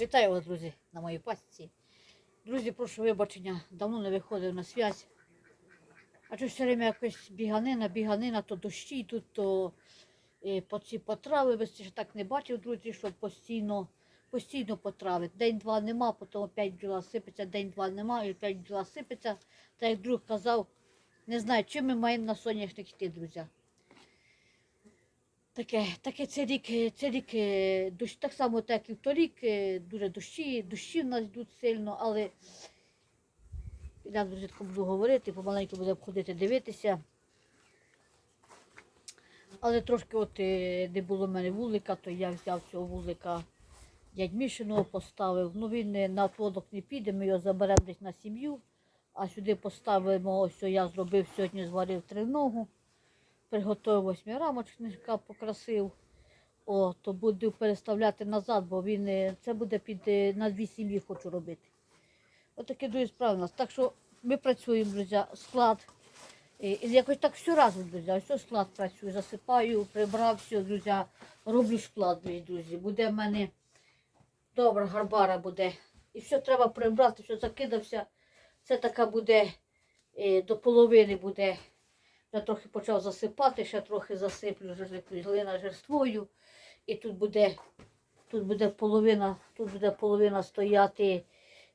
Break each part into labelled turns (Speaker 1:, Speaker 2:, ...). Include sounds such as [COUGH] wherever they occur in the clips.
Speaker 1: Вітаю вас, друзі, на моїй пасіці. Друзі, прошу вибачення, давно не виходив на связь. А що все время якось біганина, біганина, то дощі тут, то е, по ці потрави, ви ще так не бачив, друзі, що постійно, постійно потрави. День-два нема, потім опять бджола сипеться, день-два нема, і опять бджола сипеться. Та як друг казав, не знаю, чим ми маємо на соняшник йти, друзі. Таке, таке це рік, е, це рік дощ, так само, так і в торік, дуже дощі, дощі в нас йдуть сильно, але я тако буду говорити, помаленьку будемо ходити дивитися. Але трошки от де було в мене вулика, то я взяв цього вулика дядь Мішиного поставив. Ну він на отводок не піде, ми його заберемо десь на сім'ю, а сюди поставимо, ось що я зробив сьогодні, зварив триногу приготував восьми рамочника, покрасив. О, то буду переставляти назад, бо він е, це буде під е, на дві сім'ї хочу робити. Отакі другі справи. Так що ми працюємо, друзі, склад. І, і якось так все разом, друзі. Ось склад працюю, засипаю, прибрав все, друзі, роблю склад, друзі, друзі. Буде в мене добра гарбара буде. І все треба прибрати, все закидався. Це така буде е, до половини буде. Я трохи почав засипати, ще трохи засиплю глина жерствою. І тут буде, тут буде половина, тут буде половина стояти,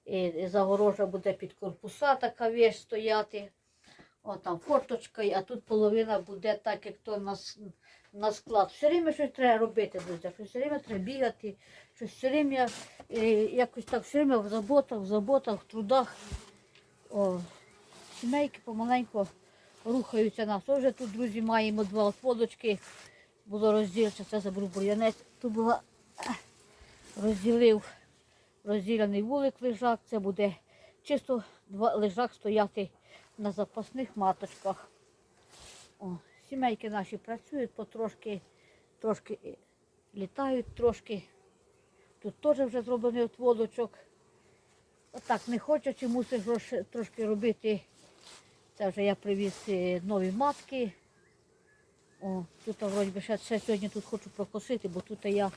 Speaker 1: е, загорожа буде під корпуса, така віж стояти. О, там форточка, а тут половина буде так, як то на, на склад. Все время щось треба робити, друзі. Щось все время треба бігати, щось все время, е, якось так все время в заботах, в заботах, в трудах. О, сімейки помаленьку рухаються нас. Вже тут, друзі, маємо два отводочки. Було розділено, це заберу бур'янець. Тут була розділив розділений вулик лежак. Це буде чисто два лежак стояти на запасних маточках. О, сімейки наші працюють, потрошки трошки літають трошки. Тут теж вже зроблений отводочок. Отак не хочучи, мусиш трошки робити. Це вже я привіз е, нові матки. О, тут вроді би ще, ще сьогодні тут хочу прокосити, бо тут я,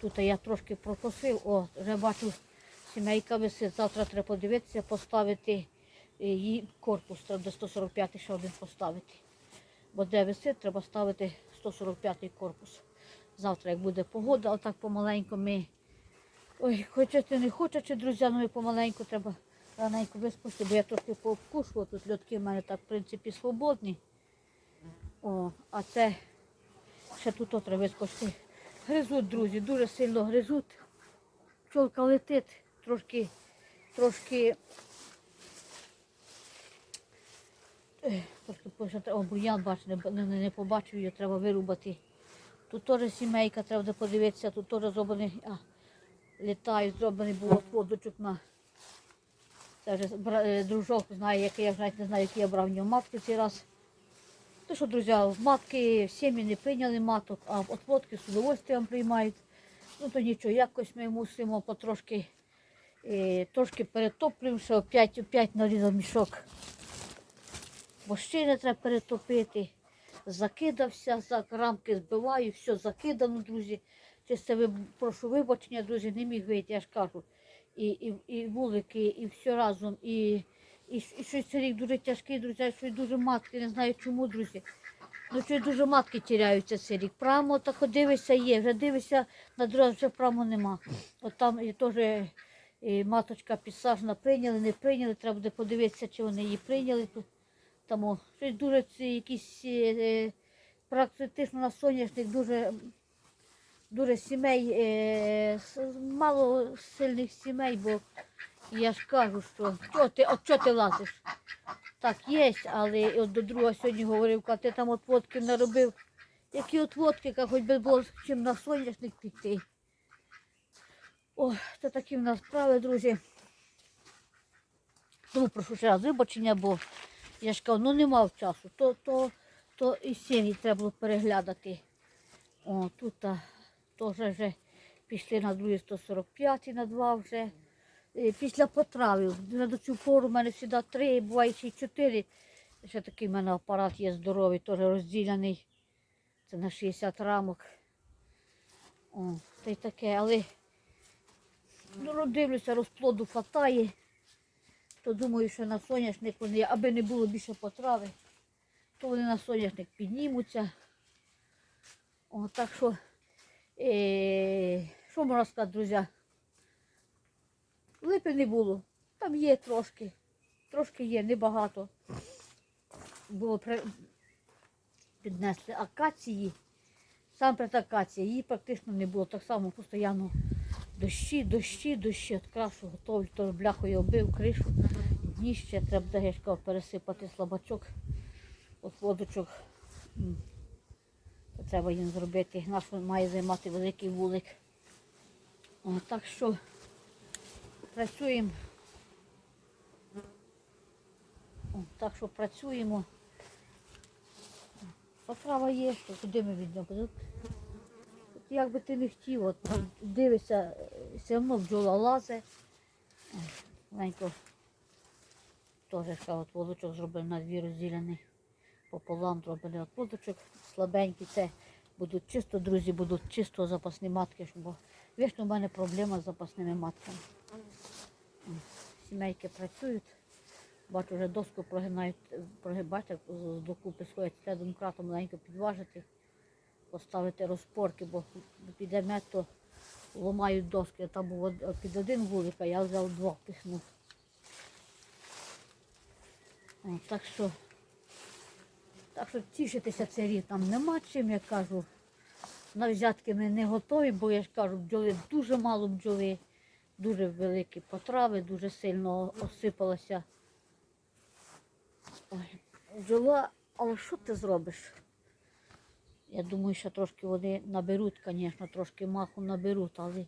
Speaker 1: тут я трошки прокосив. О, вже бачу, сімейка висить. Завтра треба подивитися, поставити е, її корпус. Треба до 145 ще один поставити. Бо де висить, треба ставити 145 корпус. Завтра, як буде погода, отак помаленьку ми. Ой, хочете, не хочете, друзі, ну і помаленьку треба раненько виспати, бо я трохи пообкушувала, тут льотки в мене так, в принципі, свободні. О, а це ще тут треба вискочити. Гризуть, друзі, дуже сильно гризуть. Пчолка летить, трошки, трошки. Трошки пошати- О, бур'ян, бач, не, не, не побачив, його треба вирубати. Тут теж сімейка, треба подивитися, тут теж зроблений, а, літають, зроблений був отводочок на. Бра- е, дружок знає, який я навіть не знаю, який я брав в нього матки цей раз. То що, друзі, матки сім'ї не прийняли маток, а от водки з удовольствием приймають. Ну то нічого, якось ми мусимо потрошки е, трошки перетоплюємо, що опять, опять нарізав мішок. Бо треба перетопити. Закидався, за рамки збиваю, все закидано, друзі. Чисте ви, прошу вибачення, друзі, не міг вийти, я ж кажу. І, і, і вулики, і все разом, і, і, і щось рік дуже тяжкий, друзі, щось дуже матки, не знаю чому, друзі. Ну, щось дуже матки тіряються цей рік. Прамо так дивишся є, вже дивишся, на другий вже прамо нема. От там і теж і маточка підсажена прийняли, не прийняли, треба буде подивитися, чи вони її прийняли. Тут, тому щось дуже якісь е, практично на соняшник дуже дуже сімей, е, мало сильних сімей, бо я ж кажу, що чого ти, от чого ти лазиш? Так, є, але от до друга сьогодні говорив, а ти там отводки наробив. Які отводки, як хоч би було чим на соняшник піти. О, це такі в нас справи, друзі. Тому прошу ще раз вибачення, бо я ж кажу, ну не мав часу, то, то, то і сім'ї треба було переглядати. О, тут теж вже пішли на другі 145 на два вже. Е, Після потравів. До цю пору в мене завжди три, буває ще чотири. Ще такий в мене апарат є здоровий, теж розділений. Це на 60 рамок. О, та й таке, але Ну, дивлюся, розплоду хватає. То думаю, що на соняшник вони, аби не було більше потрави, то вони на соняшник піднімуться. О, так що, е, що можна сказати, друзі? Липи не було. Там є трошки. Трошки є, небагато. Було при... піднесли акації. Сам акації, її практично не було. Так само постійно дощі, дощі, дощі. От крашу готовлю, то бляхою оббив кришу. Дніще треба буде гешка пересипати слабачок, от водочок. Треба їм зробити. Наш має займати великий вулик. О, так що працюємо. О, так що працюємо. Потрава є, що куди ми віддамо? Як би ти не хотів, от дивишся, все одно бджола лазе. О, Маленько теж от водочок зробив на дві розділений. Пополам зробили от водочок слабенькі. Це будуть чисто, друзі, будуть чисто запасні матки, щоб вічно в мене проблема з запасними матками. Сімейки працюють. Бачу, вже доску прогинають, прогибати, докупи сходять, треба домкратом маленько підважити, поставити розпорки, бо піде мед, то ламають доски. Там був під один вулик, а я взяв два пихнув. Так що, так що тішитися цей рік там нема чим, я кажу. На взятки ми не готові, бо я ж кажу, бджоли дуже мало бджоли, дуже великі потрави, дуже сильно осипалася. Ой, бджола, але що ти зробиш? Я думаю, що трошки вони наберуть, звісно, трошки маху наберуть, але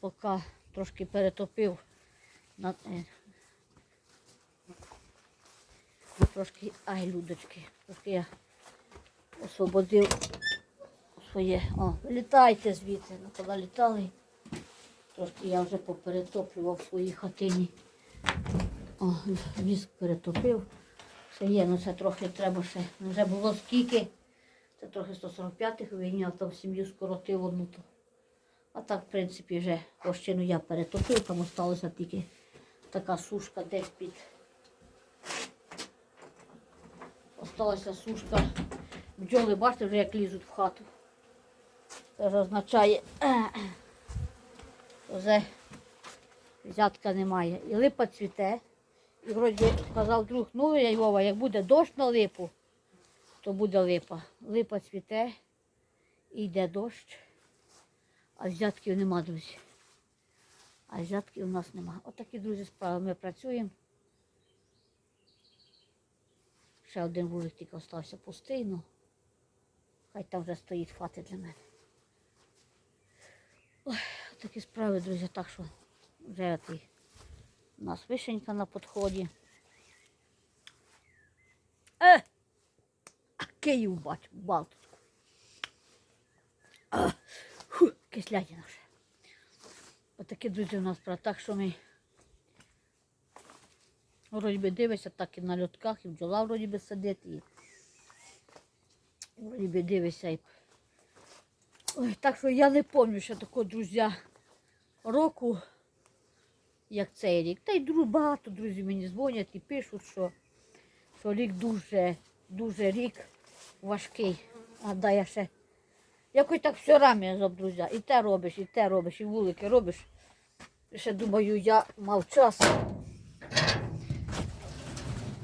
Speaker 1: поки трошки перетопив, на, е, трошки, ай, людочки, трошки я освободив своє. О, вилітайте звідси, ну коли літали. Трошки я вже поперетоплював в своїй хатині. О, віск перетопив. Ще є, ну це трохи треба ще. Ну, Вже було скільки. Це трохи 145-х вийняв, там сім'ю скоротив одну. То. А так, в принципі, вже площину я перетопив, там осталася тільки така сушка десь під. Осталася сушка. Бджоли, бачите, вже як лізуть в хату. Це означає, [CLEARS THROAT] вже взятка немає. І липа цвіте. І вроді сказав друг, ну я Вова, як буде дощ на липу, то буде липа. Липа цвіте, і йде дощ, а взятків нема, друзі. А взятків у нас нема. Отакі, друзі, справи. Ми працюємо. Ще один вулик тільки залишився пустий, ну хай там вже стоїть хватить для мене. Ой, такі справи, друзі, так що вже ти. У нас вишенька на підході. Е! А Київ бачу, Балточку. Фу, кислятина вже. Отакі, друзі, у нас про так, що ми вроді би дивишся, так і на льотках, і бджола вроді би сидить, і вроді би дивишся. І... Ой, так що я не пам'ятаю ще такого, друзі, року як цей рік. Та й друг, багато друзів мені дзвонять і пишуть, що, що рік дуже, дуже рік важкий. А да, я ще якось так все рам'я друзі. І те робиш, і те робиш, і вулики робиш. Ще думаю, я мав час.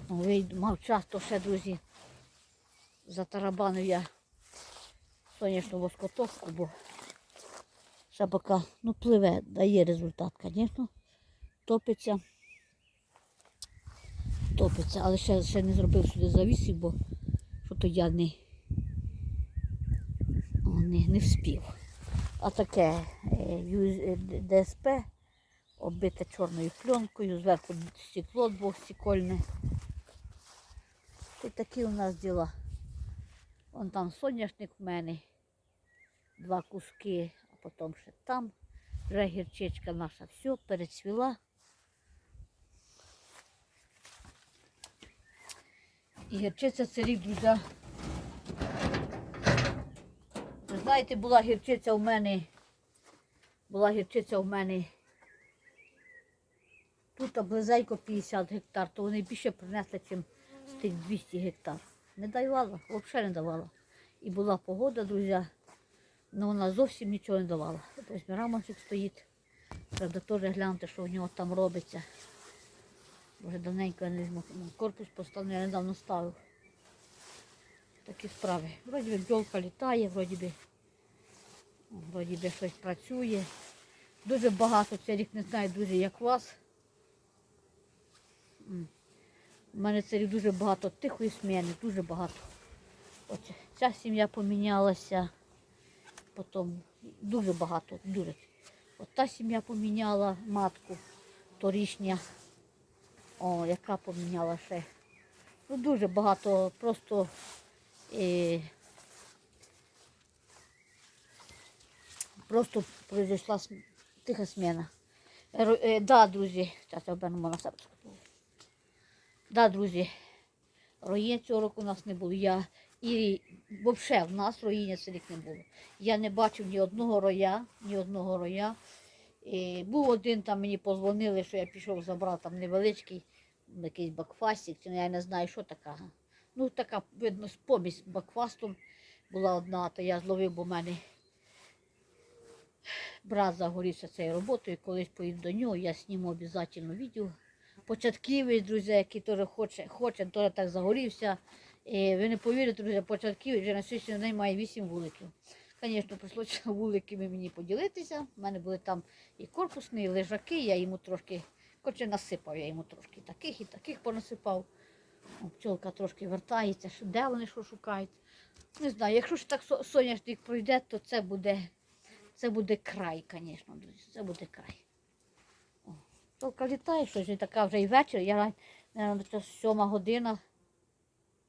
Speaker 1: Вийду, мав час, то ще, друзі, затарабанив я сонячну воскотовку, бо ще поки ну, пливе, дає результат, звісно топиться. Топиться, але ще, ще не зробив сюди завісів, бо що то я не, не, не вспів. А таке е, е, ДСП оббите чорною пленкою, зверху стекло двохстекольне. І такі у нас діла. Вон там соняшник в мене, два куски, а потім ще там. Вже гірчичка наша все перецвіла. І гірчиця це рік. Ви знаєте, була гірчиця у мене, була гірчиця у мене Тут близенько 50 гектар, то вони більше принесли, ніж тих 200 гектар. Не давала, взагалі не давала. І була погода, друзі, але вона зовсім нічого не давала. Ось рамочок стоїть. Треба теж глянути, що в нього там робиться. Вже давненько я не візьму. Ну, Корпус поставив, я недавно ставив. Такі справи. Вроді би бджолка літає, вроді би, вроді би щось працює. Дуже багато цей рік не знаю, друзі, як вас. У мене рік дуже багато тихої сміни, дуже багато. От ця сім'я помінялася. Потім дуже багато, дуже. От та сім'я поміняла матку торішня. О, яка поміняла ще. Ну, дуже багато просто е, просто произошла тиха смена. Ро- е, друзі, зараз я обернемо на себе. Да, друзі, роїн цього року у нас не було. Я, і взагалі в нас роїння цей не було. Я не бачив ні одного роя, ні одного роя. І був один, там мені позвонили, що я пішов, забрав там невеличкий якийсь бакфастик, я не знаю, що така. Ну, така, видно, помість з бакфастом була одна, то я зловив, бо в мене брат загорівся цією роботою, колись поїду до нього, я зніму обов'язково відео. Початківець, друзі, який теж хоче, хоче, теж так загорівся. І ви не повірите, друзі, початківець вже на сьогоднішній день має 8 вуликів. Звісно, прийшлося [LAUGHS] вуликами мені поділитися. У мене були там і корпусні, і лежаки, я йому трошки, коротше, насипав я йому трошки таких і таких понасипав. О, Пчолка трошки вертається, що- де вони що шукають. Не знаю, якщо ж так со- соняшник пройде, то це буде, це буде край, звісно, друзі. Це буде край. О, Пчолка літає, що ж і така вже і вечір. Я, це сьома година.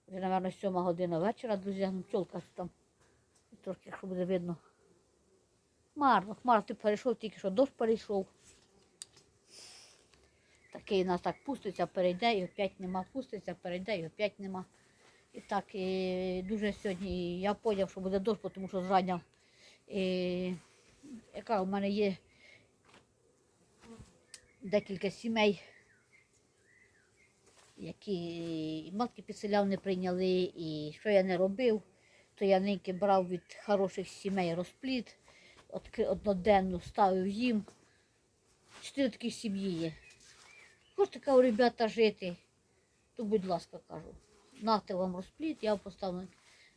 Speaker 1: Вже, мабуть, сьома година вечора, друзі. Ну, там трошки, якщо буде видно. Марно, хмар, ти перейшов, тільки що дощ перейшов. Такий нас так пуститься, перейде і опять нема. Пуститься, перейде і опять нема. І так, і дуже сьогодні я зрозумів, що буде дощ, тому що зрання. І, яка у мене є декілька сімей, які матки підселяв не прийняли, і що я не робив, то я ниньки брав від хороших сімей розпліт, одноденно ставив їм. Чотири такі сім'ї є. Хочете, кажу, ребята, жити, то будь ласка, кажу, нате вам розпліт, я поставлю,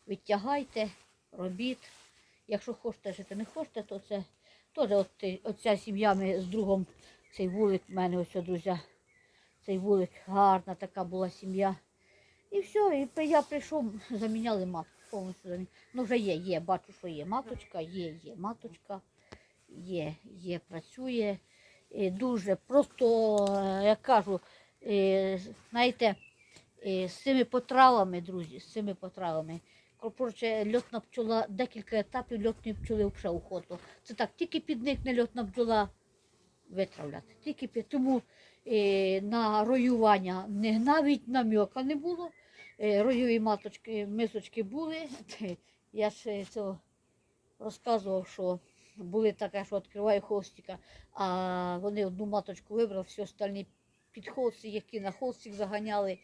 Speaker 1: відтягайте, робіть. Якщо хочете жити, не хочете, то це теж оця сім'я ми з другом, цей вулик в мене ось, друзі. Цей вулик гарна така була сім'я. І все, і я прийшов, заміняли матку, повністю заміняли. Ну вже є, є, бачу, що є маточка, є, є маточка, є, є, працює. І дуже просто, е, як кажу, е, знаєте, е, з цими потравами, друзі, з цими потравами. Коротше, льотна пчола, декілька етапів льотної пчоли взагалі уходу. Це так, тільки підникне льотна бджола витравляти. Тільки тому е, на роювання не, навіть намека не було. Е, роєві маточки, мисочки були. [LAUGHS] Я ще цього розказував, що були таке, що відкриваю холстика, а вони одну маточку вибрали, всі остальні під холстик, які на холстик заганяли.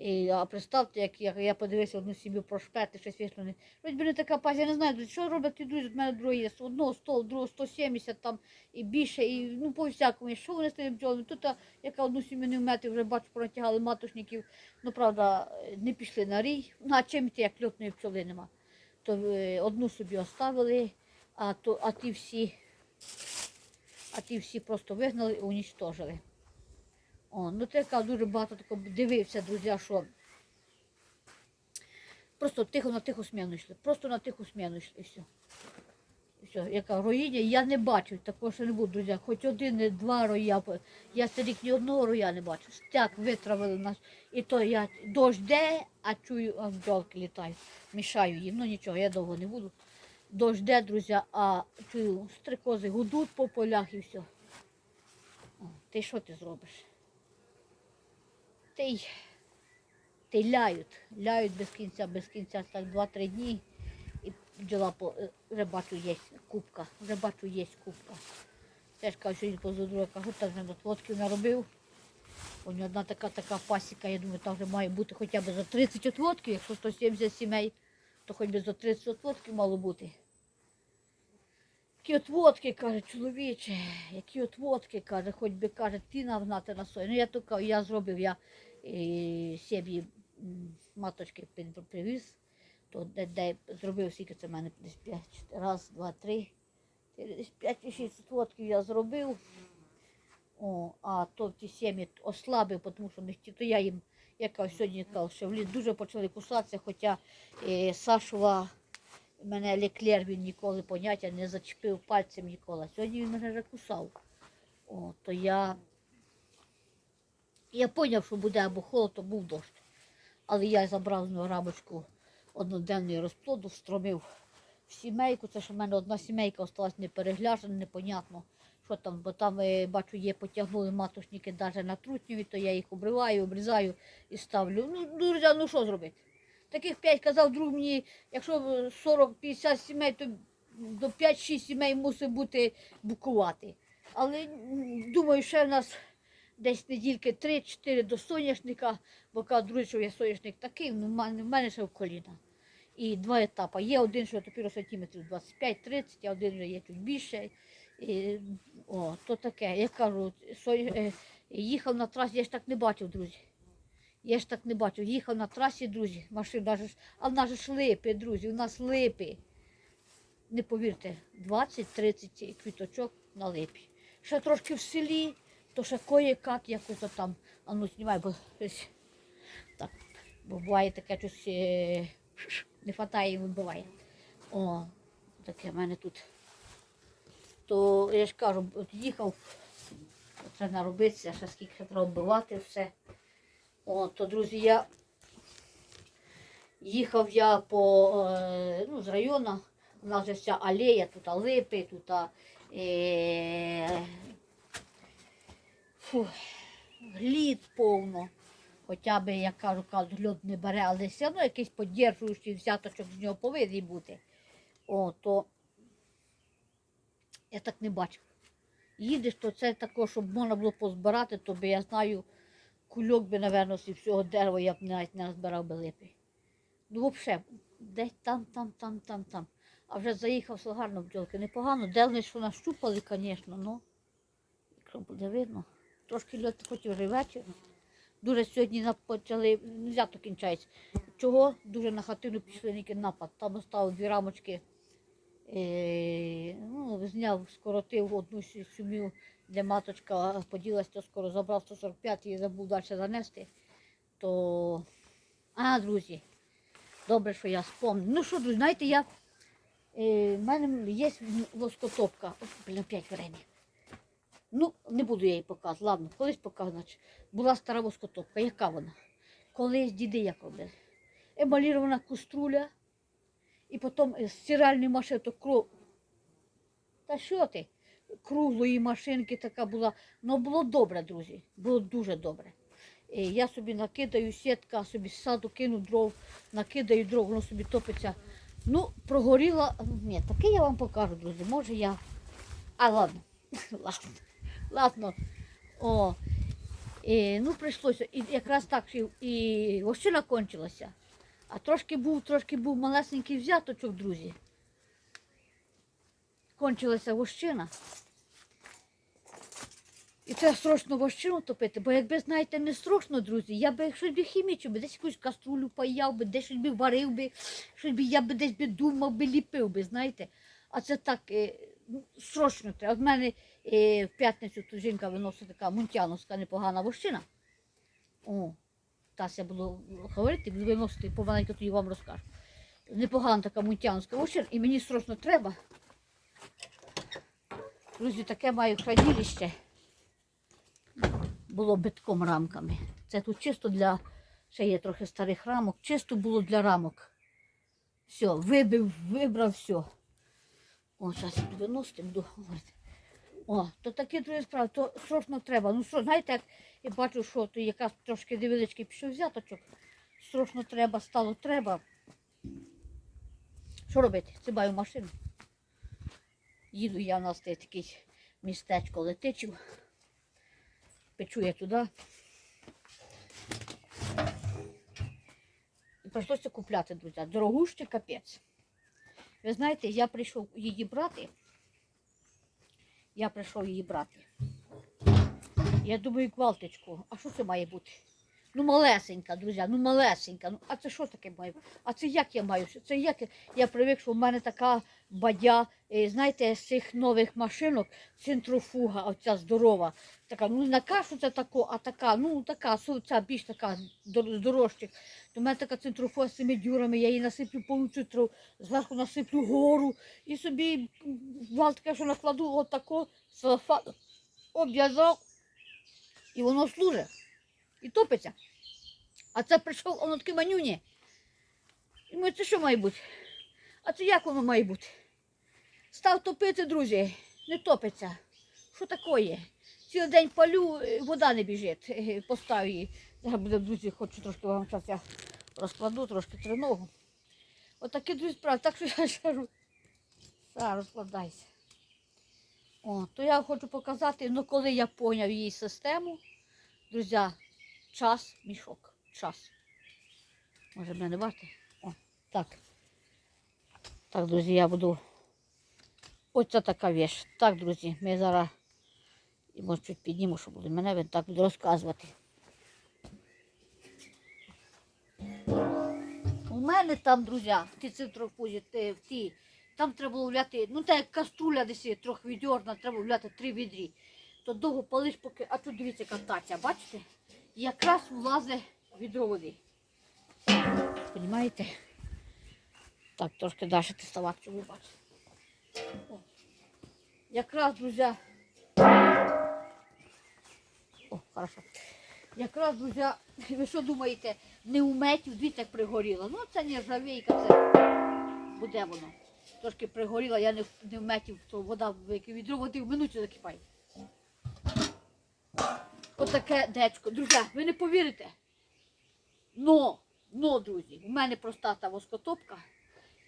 Speaker 1: І, а представте, як я, я подивився одну сім'ю про шпети, щось вийшло. не- Вроді не така пазя, я не знаю, що роблять друзі, в мене друге є. З Одного 100, другого 170 там і більше, і ну по всякому. Що вони з тими бджолами? Тут, а, яка одну сім'ю не вмети, вже бачу, протягали матушників, ну правда, не пішли на рій. Ну, а чим ти, як льотної пчоли нема? То е, одну собі оставили, а, то, а ті всі, а ті всі просто вигнали і унічтожили. О, ну така дуже багато тако дивився, друзі, що просто тихо на тиху сміну йшли. Просто на тиху сміну йшли. І все. Все. Яка роїння, я не бачу, такого що не буду, друзі. Хоч один, два роя. Я цей рік ні одного роя не бачу. Стяг витравили нас. І то я дощ де, а чую, а бджолки літають. Мішаю їм. Ну нічого, я довго не буду. Дощ де, друзі, а чую, стрикози гудуть по полях і все. О, ти що ти зробиш? Та й, ляють, ляють без кінця, без кінця, так 2-3 дні. І бджола е, вже бачу є кубка, вже бачу є кубка. Теж кажу, що він поза кажу, так вже водків наробив. пам'ятаю, одна така така пасіка, я думаю, там вже має бути хоча б за 30 отводків, якщо 170 сімей, то хоч би за 30 отводків мало бути. Які отводки, каже, чоловіче, які отводки, каже, хоч би каже, ти нагнати на сою. Ну я то я зробив, я е, сім'ї маточки привіз, то де, де зробив, скільки це в мене десь 5, раз, два, три, десь 5 чи 6 отводків я зробив. О, а то ті сім'ї ослабив, тому що не хотів, то я їм, яка сьогодні казав, що в ліс дуже почали кусатися, хоча е, Сашова мене леклер він ніколи поняття не зачепив пальцем ніколи. Сьогодні він мене вже кусав. О, то я, я поняв, що буде або холод, то був дощ. Але я забрав з нього рамочку одноденної розплоду, встромив в сімейку. Це ж в мене одна сімейка осталась не перегляжена, непонятно, що там, бо там, е, бачу, є потягнули матушники навіть на трутневі, то я їх обриваю, обрізаю і ставлю. Ну, друзі, ну що зробити? Таких п'ять казав друг мені, якщо 40-50 сімей, то до 5-6 сімей мусить бути букувати. Але думаю, ще в нас десь недільки 3-4 до соняшника, бо друзі, що я соняшник такий, ну, в мене, ще в коліна. І два етапи. Є один, що тепер сантиметрів 25-30, а один вже є чуть більше. І, о, то таке. Я кажу, сой- е, їхав на трасі, я ж так не бачив, друзі. Я ж так не бачив. Їхав на трасі, друзі, машина а в нас ж липи, друзі, у нас липи. Не повірте, 20-30 квіточок на липі. Ще трошки в селі, то ще кое-як якось там. А ну знімай, бо щось так. Бо буває таке щось е, не хватає і вибиває. О, таке в мене тут. То я ж кажу, от їхав, треба наробитися, ще скільки треба вбивати все. О, то, друзі, я їхав я по, е, ну, з району, у нас вся алея, тут липи, тут е, фу, глід повно. Хоча б, як кажу, кажуть, льод не бере, але все одно якийсь поддержуючий взяточок з нього повинен бути. О, то я так не бачив. Їдеш, то це також, щоб можна було позбирати, то би я знаю, кульок би, напевно, з всього дерева я б навіть не назбирав би липи. Ну, взагалі, десь там, там, там, там, там. А вже заїхав гарно бджолки. Непогано. Де вони що нащупали, звісно, ну. Якщо буде видно. Трошки льот хоч вже вечір. Дуже сьогодні почали, не то кінчається. Чого? Дуже на хатину пішли ніки напад. Там оставив дві рамочки. Е, ну, зняв, скоротив одну сім'ю, де маточка поділася, то скоро забрав 145 і забув далі занести. То, а, друзі, добре, що я спомнив. Ну що, друзі, знаєте, я, е, в мене є воскотопка. Ой, блін, опять время. Ну, не буду я її показувати. Ладно, колись покажу. Значить. Була стара воскотопка. Яка вона? Колись діди як робили. Емалірована куструля, і потім з стиральної машини, то кров. Та що ти? Круглої машинки така була. Ну було добре, друзі. Було дуже добре. Е, Я собі накидаю сітка, собі з саду кину дров, накидаю дров, воно собі топиться. Ну, прогоріла. Ні, таке я вам покажу, друзі. Може я. А ладно. [LAUGHS] ладно. Ладно. О. І, ну, прийшлося. І якраз так і вощина кончилася. А трошки був, трошки був малесенький взяточок, друзі. Кончилася вощина. І це срочно вощину топити, бо якби, знаєте, не срочно, друзі, я би щось би хімічив, би, десь якусь каструлю паяв би, десь щось би варив би, щось би, я би десь би думав би, ліпив би, знаєте. А це так е, ну, срочно треба. От мене е, в п'ятницю тут жінка виносить така мунтяновська непогана вощина. О, Тася буду говорити, буду виносити, помаленьку тоді вам розкажу. Непогана така мунтяновська вощина, і мені срочно треба. Друзі, таке маю хранилище. Було битком рамками. Це тут чисто для, ще є трохи старих рамок, чисто було для рамок. Все, вибив, вибрав все. О, зараз виносити, буду говорити. О, то такі другі справи, то срочно треба. Ну що, знаєте, як я бачу, що то яка трошки невеличкий пішов взяточок. Срочно треба, стало треба. Що робити? Цибаю машину. Їду я в нас такий містечко летичів. Печу я туди. І прийшлося купляти, друзі. Дорогущий капець. Ви знаєте, я прийшов її брати. Я прийшов її брати. Я думаю, гвалточку, а що це має бути? Ну, малесенька, друзі, ну малесенька. Ну, а це що таке має? А це як я маю? Це як я, привик, що в мене така бадя, е, знаєте, з цих нових машинок, центрофуга, оця здорова. Така, ну не така, що це тако, а така, ну така, ця більш така дор- здорожчих. То мене така центрофуга з цими дюрами, я її насиплю повністю, тру- зверху насиплю гору і собі гвалт таке, що накладу отако, салафан обв'язав, і воно служить. І топиться. А це прийшов, воно таке манюні. І ми це що має бути? А це як воно має бути? Став топити, друзі, не топиться. Що таке? Цілий день палю, е, вода не біжить. Е, Постав її. Зараз буде, друзі, хочу трошки вам зараз я розкладу, трошки триногу. Отакі, друзі, справи. Так що я кажу. Зараз розкладайся. О, то я хочу показати, ну коли я поняв її систему, друзі, час мішок. Час. Може мене не? О, так. Так, друзі, я буду. Ось це така віч. Так, друзі, ми зараз. І може чуть підніму, щоб буде мене він так буду розказувати. У мене там, друзі, в ті центрофузі, в ті, там треба вляти, ну так як каструля десь трохи відьорна, треба вляти три відрі. То довго палиш, поки. А тут дивіться, яка бачите? Якраз влазить відро води. Понімаєте? Так, трошки далі ставати, щоб ви бачите. Якраз, друзі. О, хорошо. Якраз, друзі, ви що думаєте, не у метів, дивіться, як пригоріло. Ну, це не ржавійка, це буде воно. Трошки пригоріло, я не, не в метів, то вода в відро води в минуті закипає. Отаке дечко. Друзі, ви не повірите. Но, но, друзі, у мене проста воскотопка.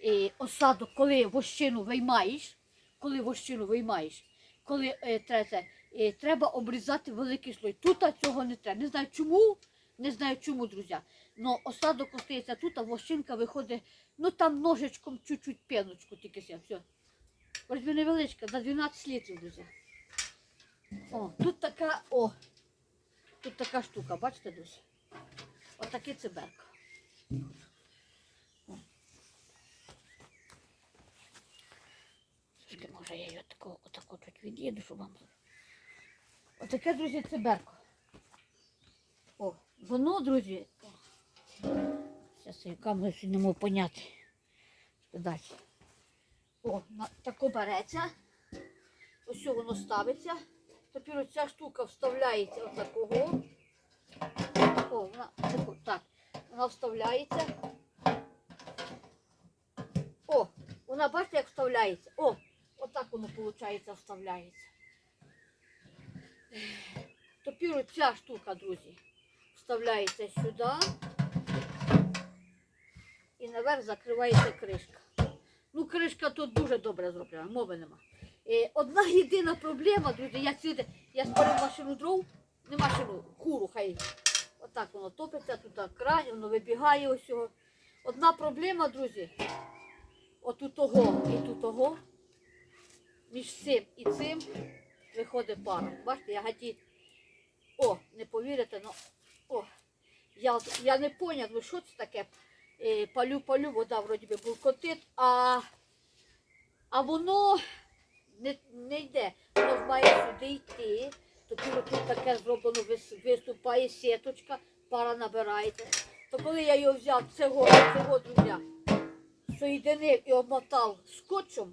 Speaker 1: І осадок, коли вощину виймаєш, коли вощину виймаєш, коли е, третє, е, треба обрізати великий слой. Тут цього не треба. Не знаю чому, не знаю чому, друзі. Но осадок остається тут, а вощинка виходить, ну там ножичком чуть-чуть пеночку тільки все. все. Ось невеличка, за 12 літрів, друзі. О, тут така, о, тут така штука, бачите, друзі? Отаке циберка. О. Тільки може я її отако, отако чуть від'їду, щоб вам. Отаке, друзі, циберко. О, воно, друзі. Зараз я камеру не можу поняти. Далі. О, на, тако береться. Ось воно ставиться. Тепер оця штука вставляється отакого. О, вона так. Вона вставляється. О, вона бачите, як вставляється. О, отак воно, виходить, вставляється. Тепер ця штука, друзі, вставляється сюди. І наверх закривається кришка. Ну, кришка тут дуже добре зроблена, мови нема. Е, одна єдина проблема, друзі, я сюди, я спалив машину дров, не машину, куру хай. Отак воно топиться, тут крань, воно вибігає ось цього. Одна проблема, друзі, отут того і тут того, між цим і цим виходить пара. Бачите, я гаті. О, не повірите, ну о, я, я не поняв, ну що це таке. Е, палю, палю, вода вроді би булкотить, а, а воно не, не йде. Воно має сюди йти. Тоді тут таке зроблено, виступає сіточка, пара набирається. То коли я його взяв цього, цього друзя, соєдинив і обмотав скотчем,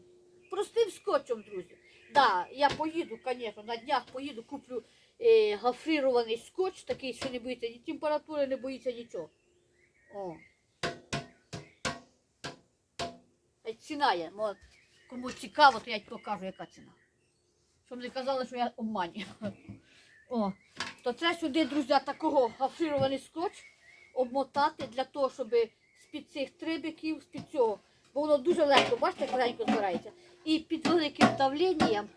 Speaker 1: простим скотчем, друзі. Да, я поїду, звісно, на днях поїду, куплю е, гофрірований скотч, такий, що не боїться ні температури, не боїться нічого. О. Ціна є. Кому цікаво, то я покажу, яка ціна. Щоб не казали, що я обманюю. О, то це сюди, друзі, такого гофрірований скотч обмотати для того, щоб з-під цих трибиків, з-під цього, бо воно дуже легко, бачите, як легенько збирається. І під великим давленням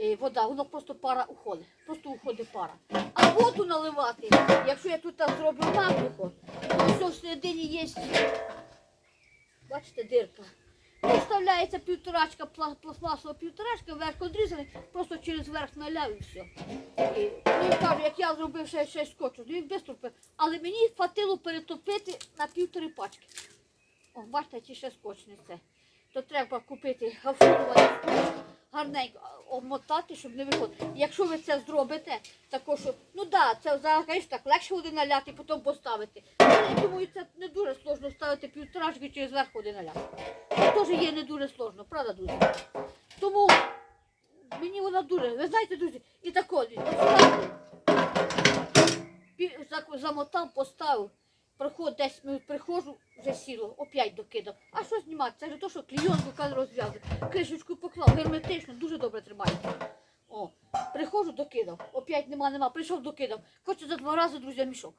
Speaker 1: е, вода, воно просто пара уходить. Просто уходить пара. А воду наливати, якщо я тут зроблю наглухо, то все всередині є. Бачите, дирка. Вставляється півторачка, пластмасова півторачка, верх одрізаний, просто через верх наляв і все. І він каже, як я зробив ще, ще скотчу, він виступив. Але мені хватило перетопити на півтори пачки. О, бачите, ті ще скотч не це. То треба купити гафурувати. Гарненько обмотати, щоб не виходило. Якщо ви це зробите, також, ну да, це звісно, так легше води наляти, потім поставити. Але я це не дуже сложно ставити півторашки через верх води наляти. Це теж є не дуже сложно, правда, друзі? Тому мені вона дуже, ви знаєте, друзі, і так от, от сюди пів- зак- замотав, поставив. Проходить 10 минут, приходжу, вже сіло, опять докидав. А що знімати? Це ж то, що клійонку каже розв'язав. Кришечку поклав, герметично, дуже добре тримається. О, приходжу, докидав. Опять нема, нема. Прийшов, докидав. Хоче за два рази, друзі, мішок.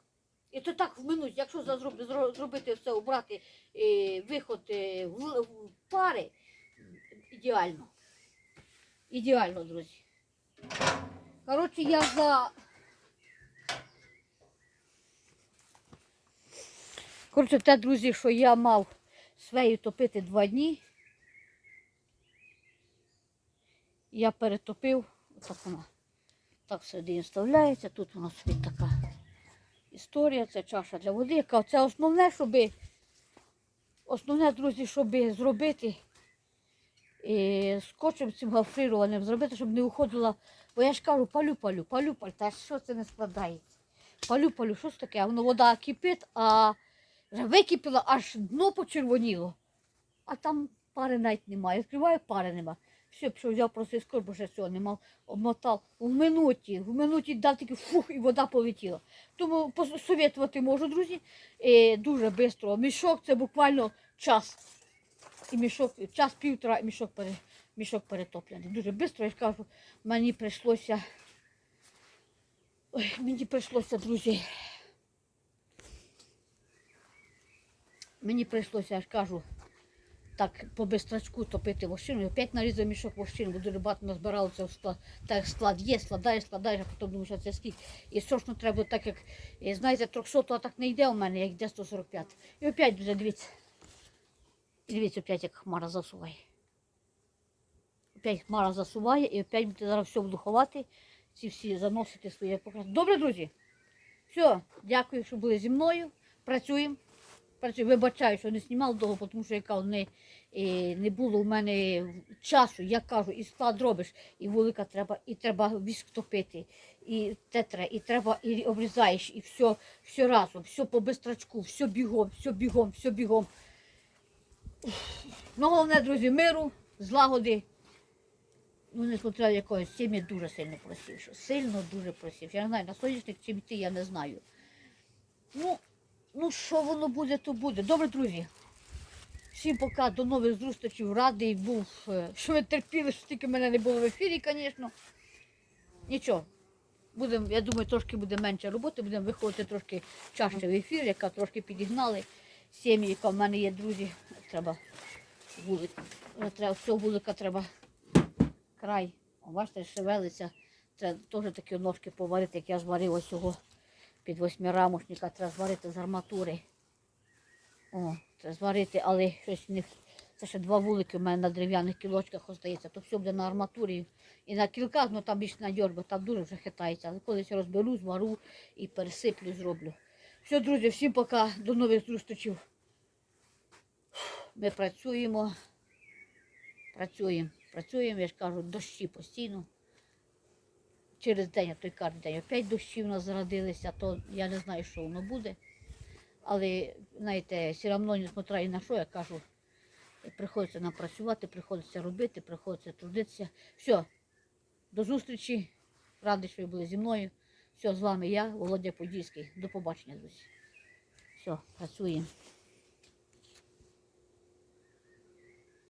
Speaker 1: І то так в минуті, якщо зробити все, обрати е, виход е, в пари, ідеально. Ідеально, друзі. Коротше, я за. Коротше, те, друзі, що я мав свею топити два дні. Я перетопив, так вона так всередині вставляється. Тут у нас собі така історія, це чаша для води, це основне, щоб основне, друзі, щоб зробити і скотчем цим гафрированим зробити, щоб не уходила. Бо я ж кажу, палю, палю, палю, палю. Та що це не складається? Палю, палю, що ж таке? Воно вода кипить, а вже википіла, аж дно почервоніло. А там пари навіть немає. Відкриваю, пари нема. Все, пішов, взяв просто із бо ще цього не мав, обмотав. В минуті, в минуті дав тільки фух, і вода полетіла. Тому посоветувати можу, друзі. Е, дуже швидко. Мішок це буквально час. І мішок, час півтора, і мішок, пере, мішок перетоплений. Дуже швидко, я кажу, мені прийшлося. Ой, мені прийшлося, друзі. Мені прийшлося, я ж кажу, так по бистрачку топити вощину. Опять нарізав мішок вощин, бо дуже багато назбиралося в склад. Так склад є, складаєш, складаєш, а потім думаєш, що це скільки. І срочно треба так, як, знаєте, 300 а так не йде у мене, як йде 145. І опять вже дивіться. І дивіться, опять як хмара засуває. Опять хмара засуває і опять зараз все буду ховати, ці всі заносити свої покази. Добре, друзі? Все, дякую, що були зі мною. Працюємо. Вибачаю, що не знімав довго, тому що яка не, е, не було у мене часу. Я кажу, і склад робиш, і вулика треба, і треба віск топити, і те треба, і треба, і обрізаєш, і все, все разом, все по бистрачку, все бігом, все бігом, все бігом. Ну, головне, друзі, миру, злагоди. Ну, не смотря якогось сім'ї дуже сильно просив. Сильно дуже просив. Я не знаю, на сонячник чим йти, я не знаю. Ну, ну що воно буде, то буде. Добре, друзі. Всім пока, до нових зустрічей. Радий був, е, що ви терпіли, що тільки мене не було в ефірі, звісно. Нічого. Будем, я думаю, трошки буде менше роботи, будемо виходити трошки чаще в ефір, яка трошки підігнали. Сім'ї, яка в мене є друзі, треба вулик. Треба, всього вулика треба край. Бачите, шевелиться. Треба теж такі ножки поварити, як я зварив ось цього під восьмирамошника, треба зварити з арматури. О, треба зварити, але щось не. Це ще два вулики у мене на дерев'яних кілочках остається, то все буде на арматурі і на кілках, ну там більше на бо там дуже вже хитається. Але колись розберу, звару і пересиплю, зроблю. Все, друзі, всім пока, до нових зустрічей. Ми працюємо, працюємо, працюємо, я ж кажу, дощі постійно. Через день, а той кожен день опять дощі в нас зародилися, то я не знаю, що воно буде. Але, знаєте, все одно, несмотря і на що, я кажу, приходиться нам працювати, приходиться робити, приходиться трудитися. Все, до зустрічі. Радий, що ви були зі мною. Все, з вами я, Володя Подільський. До побачення, друзі. Все, працюємо.